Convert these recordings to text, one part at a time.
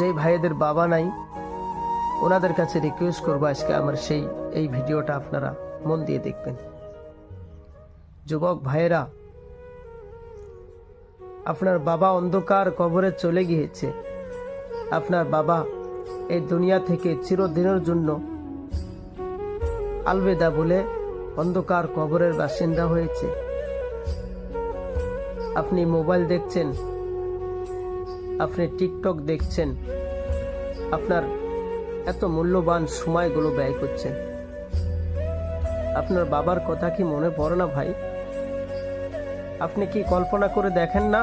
যেই ভাইদের বাবা নাই, ওনাদের কাছে রিকোয়েস্ট করব আজকে আমার সেই, এই ভিডিওটা আপনারা মন দিয়ে দেখবেন। যুবক ভাইয়েরা, আপনার বাবা অন্ধকার কবরে চলে গিয়েছে। আপনার বাবা এই দুনিয়া থেকে চিরদিনের জন্য আলবেদা বলে অন্ধকার কবরের বাসিন্দা হয়েছে। আপনি মোবাইল দেখছেন আপনি টিকটক দেখছেন, আপনার এত মূল্যবান সময়গুলো ব্যয় করছেন। আপনার বাবার কথা কি মনে পড়ে না ভাই? আপনি কি কল্পনা করে দেখেন না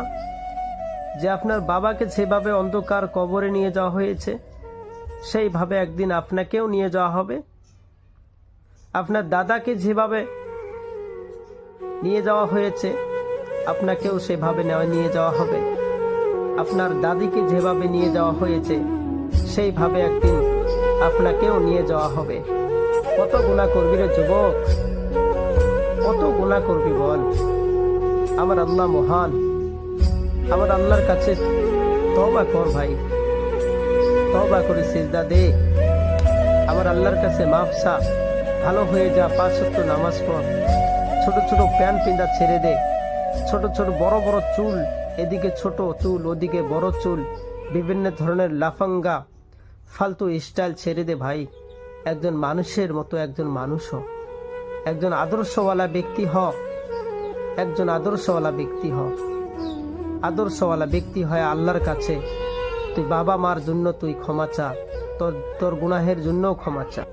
যে আপনার বাবাকে যেভাবে অন্ধকার কবরে নিয়ে যাওয়া হয়েছে, সেইভাবে একদিন আপনাকেও নিয়ে যাওয়া হবে? আপনার দাদাকে যেভাবে নিয়ে যাওয়া হয়েছে, আপনাকেও সেভাবে নিয়ে যাওয়া হবে? আপনার দাদিকে যেভাবে নিয়ে যাওয়া হয়েছে, সেইভাবে একদিন আপনাকেও নিয়ে যাওয়া হবে। কত গুণা করবি রে যুবক? কত গুণা করবি বল? আমার আল্লাহ মহান। আমার আল্লাহর কাছে তবা কর ভাই। তবা করে সিজদা দে। আমার আল্লাহর কাছে মাফসা ভালো হয়ে যা, পাঁচ সত্য নামাজ পড়। ছোট ছোট প্যান্ট পিন্দা ছেড়ে দে। ছোট ছোট বড় বড় চুল এদিকে ছোট চুল, ওদিকে বড় চুল, বিভিন্ন ধরনের লাফাঙ্গা, ফালতু স্টাইল ছেড়ে দে ভাই। একজন মানুষের মতো একজন মানুষ হ একজন আদর্শওয়ালা ব্যক্তি হ। একজন আদর্শওয়ালা ব্যক্তি হ। আদর্শওয়ালা ব্যক্তি হয় আল্লাহর কাছে। তুই বাবা মার জন্য তুই ক্ষমা চা। তোর তোর গুনাহের জন্যও ক্ষমা চা।